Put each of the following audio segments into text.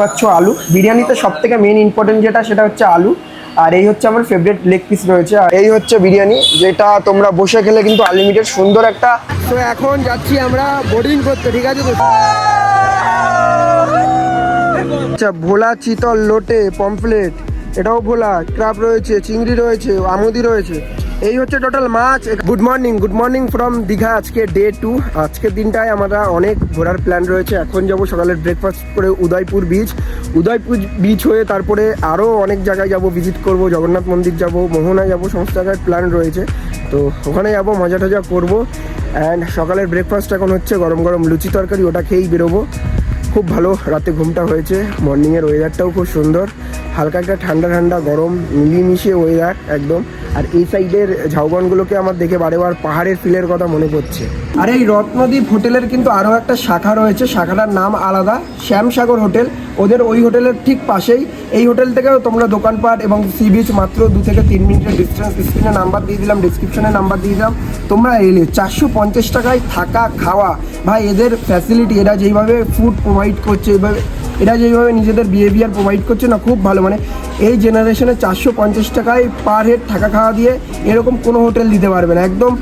পাচ্ছ আলু। বিরিয়ানিতে সব থেকে মেন ইম্পর্টেন্ট যেটা, সেটা হচ্ছে আলু। আর এই হচ্ছে আমার ফেভারিট লেগ পিস রয়েছে। আর এই হচ্ছে বিরিয়ানি, যেটা তোমরা বসে খেলে কিন্তু আনলিমিটেড সুন্দর একটা তো এখন যাচ্ছি আমরা বোর্ডিং করতে, ঠিক আছে তো? আচ্ছা ভোলা চিতল লোটে পমফ্লেট এটাও ভোলা ক্রাব রয়েছে, চিংড়ি রয়েছে, আমুদি রয়েছে। এই হচ্ছে total much good morning good morning from Digha আজকে ডে টু আজকের দিনটায় আমরা অনেক ঘোরার প্ল্যান রয়েছে। এখন যাব সকালের ব্রেকফাস্ট করে উদয়পুর বিচ উদয়পুর বিচ হয়ে তারপরে আরও অনেক জায়গায় যাব। ভিজিট করব, জগন্নাথ মন্দির যাব মোহনায় যাব, সমস্ত জায়গায় প্ল্যান রয়েছে। তো ওখানে যাব মজা টজা করব। অ্যান্ড সকালের ব্রেকফাস্ট এখন হচ্ছে গরম গরম লুচি তরকারি, ওটা খেয়েই বেরোবো। খুব ভালো, রাতে ঘুমটা হয়েছে। মর্নিংয়ের ওয়েদারটাও খুব সুন্দর। হালকা একটা ঠান্ডা ঠান্ডা গরম মিলিয়ে ওয়েদার একদম। আর এই সাইডের ঝাউবনগুলোকে আমার দেখে বারে বার পাহাড়ের ফিলের কথা মনে পড়ছে। আর এই রত্নদ্বীপ হোটেলের কিন্তু আরও একটা শাখা রয়েছে, শাখাটার নাম আলাদা, শ্যামসাগর হোটেল। ওদের ওই হোটেলের ঠিক পাশেই। এই হোটেল থেকেও তোমরা দোকানপাট এবং সি বিচ মাত্র দু থেকে তিন মিনিটের ডিস্টেন্স স্ক্রিনে নাম্বার দিয়ে দিলাম ডিসক্রিপশনে নাম্বার দিয়ে দিলাম। তোমরা এলে চারশো পঞ্চাশ টাকায় থাকা, খাওয়া, ভাই, এদের ফ্যাসিলিটি এরা যেইভাবে ফুড প্রোভাইড করছে, এভাবে এরা যেভাবে নিজেদের বিহেভিয়ার প্রোভাইড করছে না, খুব ভালো। মানে এই জেনারেশনে চারশো পঞ্চাশ টাকায় পার হেড থাকা খাওয়া দিয়ে এরকম কোনো হোটেল দিতে পারবে না। একদম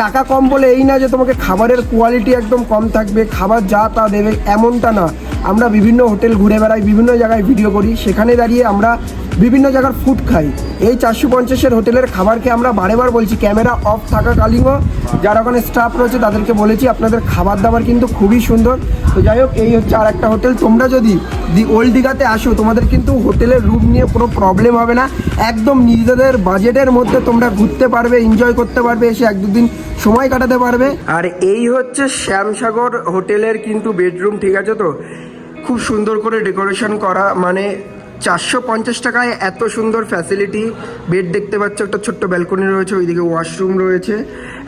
টাকা কম বলে এই না যে তোমাকে খাবারের কোয়ালিটি একদম কম থাকবে, খাবার যা তা দেবে এমনটা না। আমরা বিভিন্ন হোটেল ঘুরে বেড়াই, বিভিন্ন জায়গায় ভিডিও করি। সেখানে দাঁড়িয়ে আমরা বিভিন্ন জায়গার ফুড খাই। এই চারশো পঞ্চাশের হোটেলের খাবারকে আমরা বারেবার বলছি, ক্যামেরা অফ থাকাকালীনও যারা ওখানে স্টাফ রয়েছে, তাদেরকে বলেছি আপনাদের খাবার দাবার কিন্তু খুবই সুন্দর। তো যাই হোক, এই হচ্ছে আর একটা হোটেল। তোমরা যদি দি ওল্ড দীঘাতে আসো, তোমাদের কিন্তু হোটেলের রুম নিয়ে কোনো প্রবলেম হবে না। একদম নিজেদের বাজেটের মধ্যে তোমরা ঘুরতে পারবে এনজয় করতে পারবে, এসে এক দুদিন সময় কাটাতে পারবে। আর এই হচ্ছে শ্যামসাগর হোটেলের কিন্তু বেডরুম ঠিক আছে তো? খুব সুন্দর করে ডেকোরেশন করা মানে চারশো পঞ্চাশ টাকায় এত সুন্দর ফ্যাসিলিটি বেড দেখতে পাচ্ছ, একটা ছোট্ট ব্যালকনি রয়েছে, ওইদিকে ওয়াশরুম রয়েছে।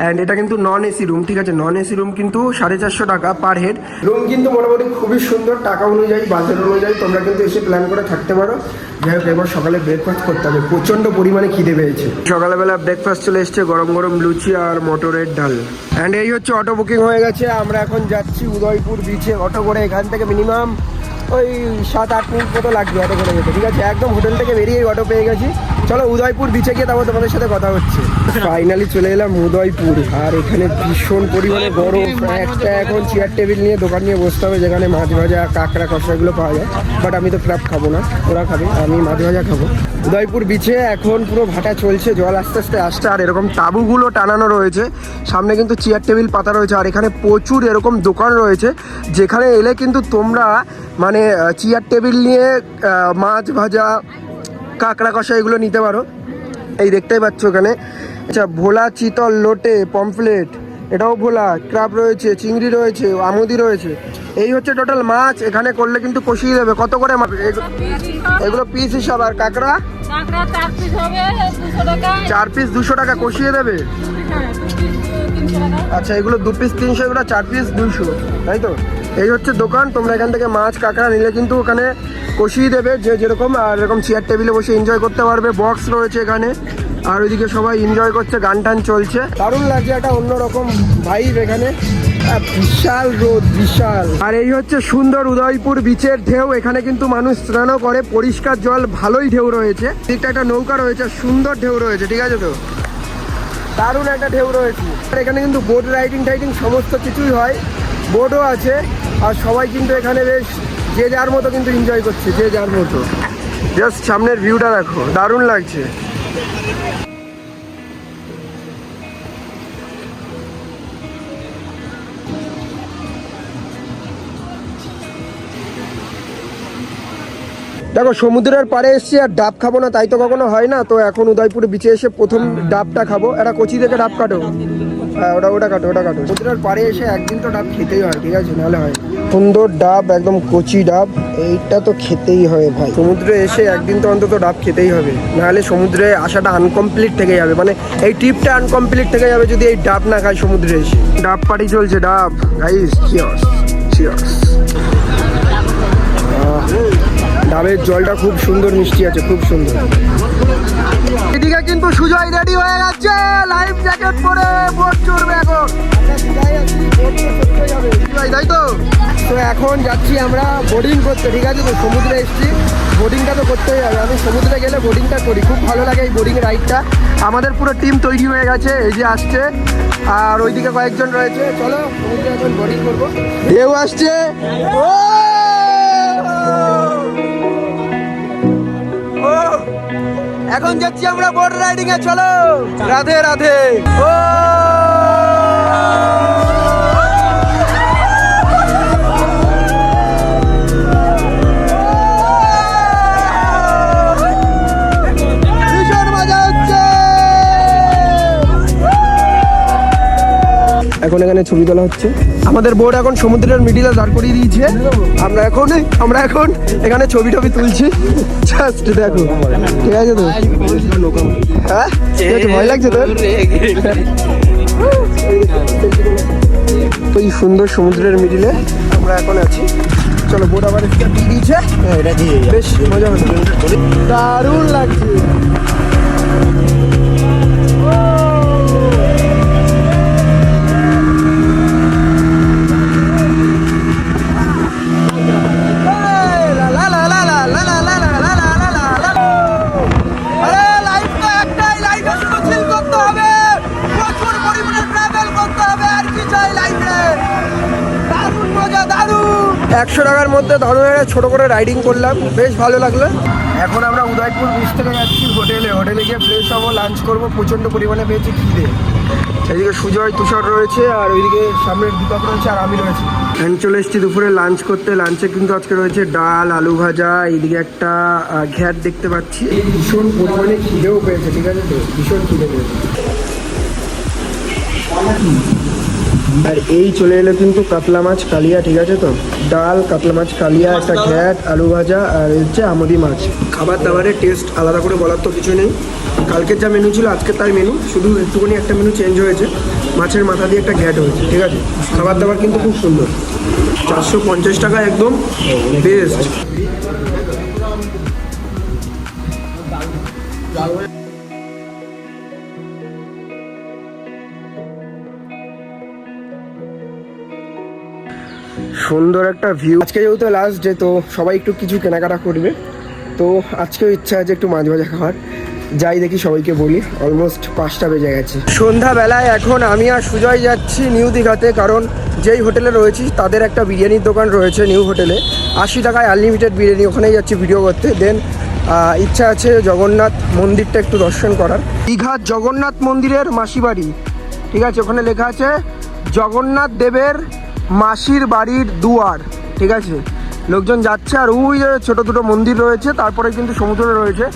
অ্যান্ড এটা কিন্তু নন এসি রুম ঠিক আছে? নন এসি রুম কিন্তু সাড়ে চারশো টাকা পার হেড রুম কিন্তু মোটামুটি খুবই সুন্দর, টাকা অনুযায়ী বাজেট অনুযায়ী তোমরা কিন্তু এসে প্ল্যান করে থাকতে পারো। যাই হোক, এবার সকালে ব্রেকফাস্ট করতে হবে। প্রচণ্ড পরিমাণে খিদে পেয়েছে। সকালবেলা ব্রেকফাস্ট চলে এসছে, গরম গরম লুচি আর মটরের ডাল। অ্যান্ড এই হচ্ছে অটো বুকিং হয়ে গেছে। আমরা এখন যাচ্ছি উদয়পুর বিচে অটো করে এখান থেকে মিনিমাম ওই সাত আট মিনিট মতো লাগবে অটো করে যেতে। ঠিক আছে? একদম হোটেল থেকে বেরিয়ে অটো পেয়ে গেছি। চলো উদয়পুর বিচে গিয়ে তারপর তোমাদের সাথে কথা হচ্ছে। ফাইনালি চলে এলাম উদয়পুর। আর এখানে ভীষণ পরিমাণে গরম। একটা এখন চেয়ার টেবিল নিয়ে দোকান নিয়ে বসতে হবে যেখানে মাছ ভাজা কাঁকড়া কষা এগুলো পাওয়া যায়। বাট আমি তো ক্রাব খাব না ওরা খাবে আমি মাছ ভাজা খাব। উদয়পুর বিচে এখন পুরো ভাটা চলছে জল আস্তে আস্তে আসছে আর এরকম তাঁবুগুলো টানানো রয়েছে। সামনে কিন্তু চেয়ার টেবিল পাতা রয়েছে আর এখানে প্রচুর এরকম দোকান রয়েছে যেখানে এলে কিন্তু তোমরা মানে চেয়ার টেবিল নিয়ে মাছ ভাজা কাঁকড়া কষা এগুলো নিতে পারো। এই দেখতেই পাচ্ছ ওখানে। আচ্ছা ভোলা চিতল লোটে পমফ্লেট এটাও ভোলা ক্রাব রয়েছে চিংড়ি রয়েছে আমুদি রয়েছে। এই হচ্ছে টোটাল মাছ এখানে করলে কিন্তু কষিয়ে দেবে। কত করে মাছ? এগুলো- পিস হিসাব আর কাঁকড়া? চার পিস দুশো টাকা কষিয়ে দেবে। আচ্ছা এগুলো দু পিস তিনশো, এগুলো চার পিস দুইশো, তাই তো? এই হচ্ছে দোকান, তোমরা এখান থেকে মাছ, কাঁকড়া নিলে কিন্তু ওখানে কষিয়ে দেবে, যে যেরকম, আর এরকম চেয়ার টেবিলে বসে এনজয় করতে পারবে বক্স রয়েছে এখানে, আর ওইদিকে সবাই এনজয় করছে গান টান চলছে। দারুণ লাগছে একটা অন্যরকম ভাইব এখানে। বিশাল রোদ, বিশাল। আর এই হচ্ছে সুন্দর উদয়পুর বিচের ঢেউ, এখানে কিন্তু মানুষ স্নানও করে, পরিষ্কার জল, ভালোই ঢেউ রয়েছে। দিকটা একটা নৌকা রয়েছে, সুন্দর ঢেউ রয়েছে, ঠিক আছে তো? দারুণ একটা ঢেউ রয়েছে। আর এখানে কিন্তু বোট রাইডিং টাইডিং সমস্ত কিছুই হয়। বোটও আছে, আর সবাই কিন্তু এখানে বেশ যে যার মতো কিন্তু এনজয় করছে, যে যার মতো। জাস্ট সামনের ভিউটা দেখো, দারুণ লাগছে। দেখো, সমুদ্রের পাড়ে এসেছি আর ডাব খাব না, তাই তো কখনো হয় না। তো এখন উদয়পুর বিচে এসে প্রথম ডাবটা খাব। একটা কচি থেকে ডাব কাটো। হ্যাঁ ওটা ওটা কাটো ওটা কাটো। সমুদ্রের পাড়ে এসে একদিন তো ডাব খেতেই হয় ঠিক আছে? নাহলে হয় সুন্দর ডাব একদম কচি ডাব। এইটা তো খেতেই হবে ভাই। সমুদ্রে এসে একদিন তো অন্তত ডাব খেতেই হবে। নাহলে সমুদ্রে আসাটা আনকমপ্লিট থেকে যাবে। মানে এই ট্রিপটা আনকমপ্লিট থেকে যাবে যদি এই ডাব না খায় সমুদ্রে এসে। ডাব পাটি চলছে ডাব। গাইস চিয়ার্স ডাবের জলটা খুব সুন্দর মিষ্টি আছে খুব সুন্দর। এদিকে কিন্তু সুজয় রেডি হয়ে গেছে লাইফ জ্যাকেট পরে বোট চড়বে এখন তাই তো? তো এখন যাচ্ছি আমরা বোর্ডিং করতে ঠিক আছে তো? সমুদ্রে এসেছি। বোর্ডিংটা তো করতেই হবে। আমি সমুদ্রে গেলে বোর্ডিংটা করি। খুব ভালো লাগে এই বোর্ডিং রাইডটা আমাদের পুরো টিম তৈরি হয়ে গেছে এই যে আসছে। আর ওইদিকে কয়েকজন রয়েছে। চলো সমুদ্রে এখন বোর্ডিং করব। ঢেউ আসছে। ও! এখন যাচ্ছি আমরা বোট রাইডিং এ চলো। রাধে রাধে। ও! এখন ছবি তোলা হচ্ছে। আমাদের বোর্ড এখন সমুদ্রের মিডিলে দাঁড় করিয়ে দিয়েছে। আমরা এখন আমরা এখন এখানে ছবি টবি তুলছি। জাস্ট দেখো। ঠিক আছে তো? হ্যাঁ? ভয় লাগছে তোর? তো এই সুন্দর সমুদ্রের মিডিলে আমরা এখন আছি। চলো বোট আবার দিয়ে দিয়েছে। বেশ মজা হচ্ছে। দারুণ লাগছে। একশো টাকার মধ্যে দারুণ একটা ছোট করে রাইডিং করলাম। বেশ ভালো লাগল। এখন আমরা উদয়পুর বিচ থেকে যাচ্ছি হোটেলে। হোটেলে গিয়ে ফ্রেশ হব লাঞ্চ করব প্রচণ্ড পরিমাণে পেয়েছি খিদে। এদিকে সুজয় তুষার রয়েছে আর ওইদিকে সামনের দীপক রয়েছে আর আমি রয়েছি। আমি চলে এসেছি দুপুরে লাঞ্চ করতে। লাঞ্চে কিন্তু আজকে রয়েছে ডাল আলু ভাজা এইদিকে একটা ঘ্যাট দেখতে পাচ্ছি। ভীষণ পরিমাণে খিদেও পেয়েছে ঠিক আছে তো? ভীষণ খিদে পেয়েছে। আর এই চলে এলো কিন্তু কাতলা মাছ কালিয়া ঠিক আছে তো? ডাল কাতলা মাছ কালিয়া একটা ঘ্যাট আলু ভাজা আর হচ্ছে আমদি মাছ। খাবার দাবারের টেস্ট আলাদা করে বলার তো কিছু নেই। কালকের যা মেনু ছিল আজকে তাই মেনু শুধু একটুখানি একটা মেনু চেঞ্জ হয়েছে। মাছের মাথা দিয়ে একটা ঘ্যাট হয়েছে ঠিক আছে? খাবার দাবার কিন্তু খুব সুন্দর। চারশো পঞ্চাশ টাকা একদম। বেস্ট সুন্দর একটা ভিউ আজকে যেহেতু লাস্ট ডে তো সবাই একটু কিছু কেনাকাটা করবে। তো আজকেও ইচ্ছা আছে একটু মাছ ভাজা খাওয়ার। যাই দেখি সবাইকে বলি অলমোস্ট পাঁচটা বেজে গেছে। সন্ধ্যাবেলায় এখন আমি আর সুজয় যাচ্ছি নিউ দীঘাতে, কারণ যেই হোটেলে রয়েছি, তাদের একটা বিরিয়ানির দোকান রয়েছে নিউ হোটেলে। আশি টাকায় আনলিমিটেড বিরিয়ানি, ওখানেই যাচ্ছি ভিডিও করতে। দেন ইচ্ছা আছে জগন্নাথ মন্দিরটা একটু দর্শন করার। দীঘার জগন্নাথ মন্দিরের মাসিবাড়ি, ঠিক আছে, ওখানে লেখা আছে, জগন্নাথ দেবের মাসির বাড়ির দুয়ার, ঠিক আছে? লোকজন যাচ্ছে আর ওই যে ছোট দুটো মন্দির রয়েছে, তারপরে কিন্তু সমুদ্র রয়েছে।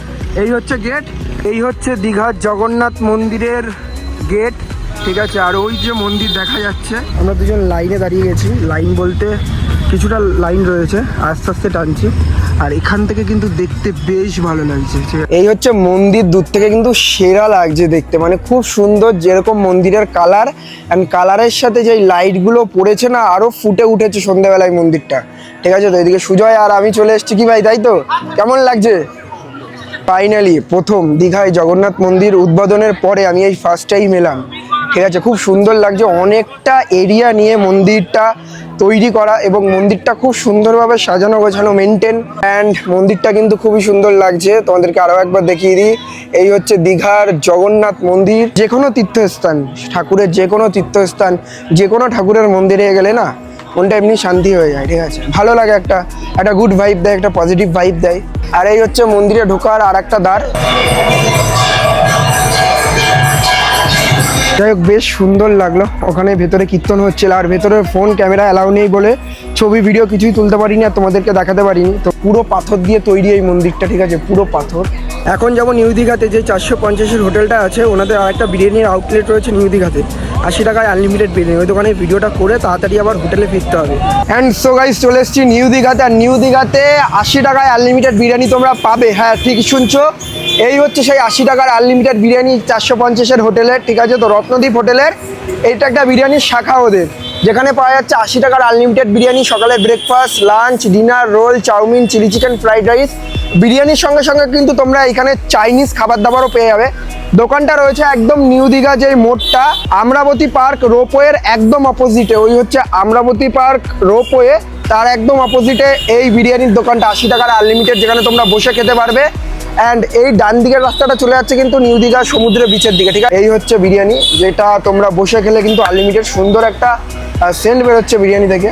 এই হচ্ছে গেট এই হচ্ছে দীঘার জগন্নাথ মন্দিরের গেট ঠিক আছে? আর ওই যে মন্দির দেখা যাচ্ছে। আমরা দুজন লাইনে দাঁড়িয়ে গেছি। লাইন বলতে কিছুটা লাইন রয়েছে, আস্তে আস্তে টানছি। আর এখান থেকে কিন্তু দেখতে বেশ ভালো লাগছে এই হচ্ছে মন্দির, দূর থেকে কিন্তু সেরা লাগছে দেখতে। মানে খুব সুন্দর যেরকম মন্দিরের কালার অ্যান্ড কালারের সাথে যে লাইটগুলো পড়েছে না, আরও ফুটে উঠেছে সন্ধ্যাবেলায় মন্দিরটা। ঠিক আছে তো, এদিকে সুজয় আর আমি চলে এসেছি কি ভাই, তাই তো? কেমন লাগছে? ফাইনালি প্রথম দীঘায় জগন্নাথ মন্দির উদ্বোধনের পরে আমি এই ফার্স্ট টাইম এলাম ঠিক আছে, খুব সুন্দর লাগছে। অনেকটা এরিয়া নিয়ে মন্দিরটা তৈরি করা এবং মন্দিরটা খুব সুন্দরভাবে সাজানো, গোছানো মেনটেন অ্যান্ড মন্দিরটা কিন্তু খুবই সুন্দর লাগছে। তোমাদেরকে আরও একবার দেখিয়ে দিই। এই হচ্ছে দীঘার জগন্নাথ মন্দির। যে কোনো তীর্থস্থান, ঠাকুরের যে কোনো তীর্থস্থান যে কোনো ঠাকুরের মন্দিরে গেলে না, মনটা এমনি শান্তি হয়ে যায়, ঠিক আছে? ভালো লাগে একটা একটা গুড ভাইব দেয়, একটা পজিটিভ ভাইব দেয়। আর এই হচ্ছে মন্দিরে ঢোকার আর একটা দ্বার। যাই হোক, বেশ সুন্দর লাগল। ওখানে ভেতরে কীর্তন হচ্ছিল। আর ভেতরে ফোন ক্যামেরা অ্যালাউ নেই বলে ছবি ভিডিও কিছুই তুলতে পারিনি আর তোমাদেরকে দেখাতে পারিনি। তো পুরো পাথর দিয়ে তৈরি এই মন্দিরটা, ঠিক আছে? পুরো পাথর। এখন যেমন নিউ দীঘাতে, যে চারশো পঞ্চাশের হোটেলটা আছে, ওনাদের আর একটা বিরিয়ানির আউটলেট রয়েছে নিউ দীঘাতে। আশি টাকায় আনলিমিটেড বিরিয়ানি। ওই দোকানে ভিডিওটা করে তাড়াতাড়ি আবার হোটেলে ফিরতে হবে। অ্যান্ড সো গাইজ চলে এসেছি নিউ দীঘাতে। আর নিউ দীঘাতে আশি টাকায় আনলিমিটেড বিরিয়ানি তোমরা পাবে। হ্যাঁ ঠিক শুনছো। এই হচ্ছে সেই আশি টাকার আনলিমিটেড বিরিয়ানি চারশো পঞ্চাশের হোটেলের, ঠিক আছে, তো রত্নদ্বীপ হোটেলের। এইটা একটা বিরিয়ানির শাখা ওদের। যেখানে পাওয়া যাচ্ছে আশি টাকার আনলিমিটেড বিরিয়ানি, সকালে breakfast lunch dinner roll chowmein chilli chicken fried rice বিরিয়ানির সঙ্গে সঙ্গে কিন্তু তোমরা এখানে চাইনিজ খাবার দাবারও পেয়ে যাবে। দোকানটা রয়েছে একদম নিউ দীঘা যে মোড়টা, আমরাবতী পার্ক রোপওয়ের একদম অপোজিটে ওই হচ্ছে আমরাবতী পার্ক রোপওয়ে, তার একদম অপোজিটে এই বিরিয়ানির দোকানটা, আশি টাকার আনলিমিটেড যেখানে তোমরা বসে খেতে পারবে। অ্যান্ড এই ডান দিকের রাস্তাটা চলে যাচ্ছে কিন্তু নিউ দীঘা সমুদ্রের বিচের দিকে, ঠিক আছে? এই হচ্ছে বিরিয়ানি, যেটা তোমরা বসে খেলে কিন্তু আনলিমিটেড সুন্দর একটা সেন্ট বেরোচ্ছে বিরিয়ানি থেকে।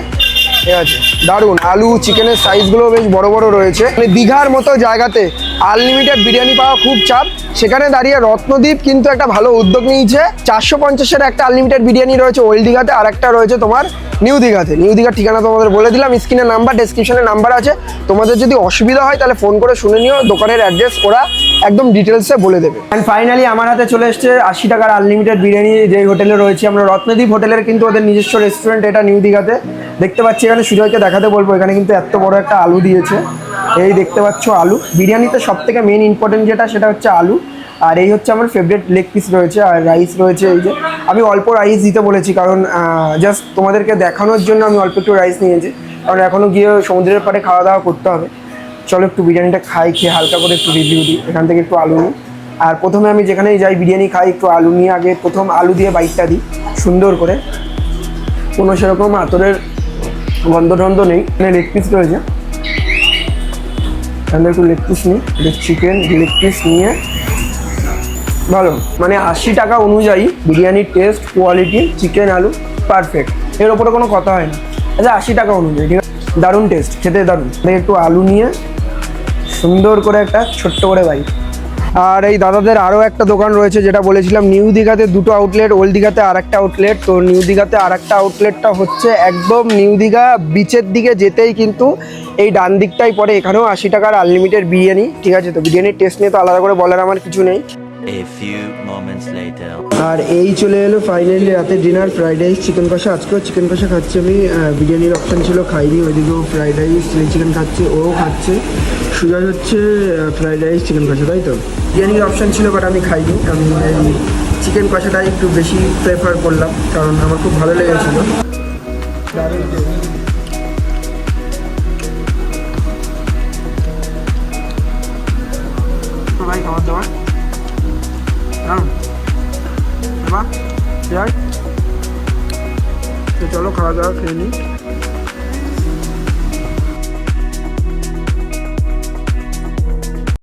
ঠিক আছে? দারুণ। আলু চিকেনের সাইজগুলো বেশ বড় বড় রয়েছে। মানে দীঘার মতো জায়গাতে আনলিমিটেড বিরিয়ানি পাওয়া খুব চাপ। সেখানে দাঁড়িয়ে রত্নদ্বীপ কিন্তু একটা ভালো উদ্যোগ নিয়েছে। চারশো পঞ্চাশের একটা আনলিমিটেড বিরিয়ানি রয়েছে ওল্ড দীঘাতে, আর একটা রয়েছে তোমার নিউ দীঘাতে। নিউ দীঘার ঠিকানা তোমাদের বলে দিলাম, স্ক্রিনের নাম্বার ডেসক্রিপশনে নাম্বার আছে। তোমাদের যদি অসুবিধা হয় তাহলে ফোন করে শুনে নিও, দোকানের অ্যাড্রেস ওরা একদম ডিটেলসে বলে দেবে। অ্যান্ড ফাইনালি আমার হাতে চলে এসছে আশি টাকার আনলিমিটেড বিরিয়ানি যে হোটেলে রয়েছে আমরা। রত্নদ্বীপ হোটেলের কিন্তু ওদের নিজস্ব রেস্টুরেন্ট এটা নিউ দীঘাতে। দেখতে পাচ্ছি এখানে সুজয়কে দেখাতে বলব, এখানে কিন্তু এত বড় একটা আলু দিয়েছে। এই দেখতে পাচ্ছ আলু। বিরিয়ানিতে সব থেকে মেন ইম্পর্টেন্ট যেটা, সেটা হচ্ছে আলু। আর এই হচ্ছে আমার ফেভারিট লেগ পিস রয়েছে, আর রাইস রয়েছে এই যে। আমি অল্প রাইস দিতে বলেছি, কারণ জাস্ট তোমাদেরকে দেখানোর জন্য আমি অল্প একটু রাইস নিয়েছি। কারণ এখনও গিয়ে সমুদ্রের পাড়ে খাওয়া দাওয়া করতে হবে। চলো একটু বিরিয়ানিটা খাই, খেয়ে হালকা করে একটু রিভিউ দিই। এখান থেকে একটু আলু নিই। আর প্রথমে আমি যেখানেই যাই বিরিয়ানি খাই, একটু আলু নিয়ে আগে প্রথম আলু দিয়ে বাইকটা দিই, সুন্দর করে। কোনো সেরকম আতরের গন্ধ টন্ধ নেই। এখানে লেগ পিস রয়েছে। এখানে একটু লেগ পিস নিই চিকেন লেগ পিস নিয়ে। ভালো মানে আশি টাকা অনুযায়ী বিরিয়ানির টেস্ট কোয়ালিটি চিকেন আলু পারফেক্ট এর ওপরে কোনো কথা হয় না। আচ্ছা আশি টাকা অনুযায়ী, ঠিক আছে? দারুণ টেস্ট খেতে দারুণ। একটু আলু নিয়ে, সুন্দর করে একটা ছোট্ট করে বাইক আর এই দাদাদের আরও একটা দোকান রয়েছে যেটা বলেছিলাম নিউ দীঘাতে দুটো আউটলেট ওল্ড দীঘাতে আর একটা আউটলেট তো নিউ দীঘাতে আর একটা আউটলেটটা হচ্ছে একদম নিউ দীঘা বিচের দিকে যেতেই কিন্তু এই ডান দিকটাই পড়ে। এখানেও আশি টাকার আনলিমিটেড বিরিয়ানি ঠিক আছে? তো বিরিয়ানির টেস্ট নিয়ে তো আলাদা করে বলার আমার কিছু নেই. আর এই চলে এলো ফাইনালি রাতে ডিনার ফ্রাইড রাইস চিকেন কষা। আজকেও চিকেন কষা খাচ্ছি আমি। বিরিয়ানির অপশান ছিল খাইনি ওইদিকেও ফ্রাইড রাইস চিলি চিকেন খাচ্ছে ও খাচ্ছে। সুজয় হচ্ছে ফ্রাইড রাইস চিকেন কষা, তাই তো? বিরিয়ানির অপশান ছিল বাট আমি খাইনি। আমি চিকেন কষাটাই একটু বেশি প্রেফার করলাম, কারণ আমার খুব ভালো লেগেছিলো। যাই। চলো, খাওয়া দাওয়া খেয়ে নিই।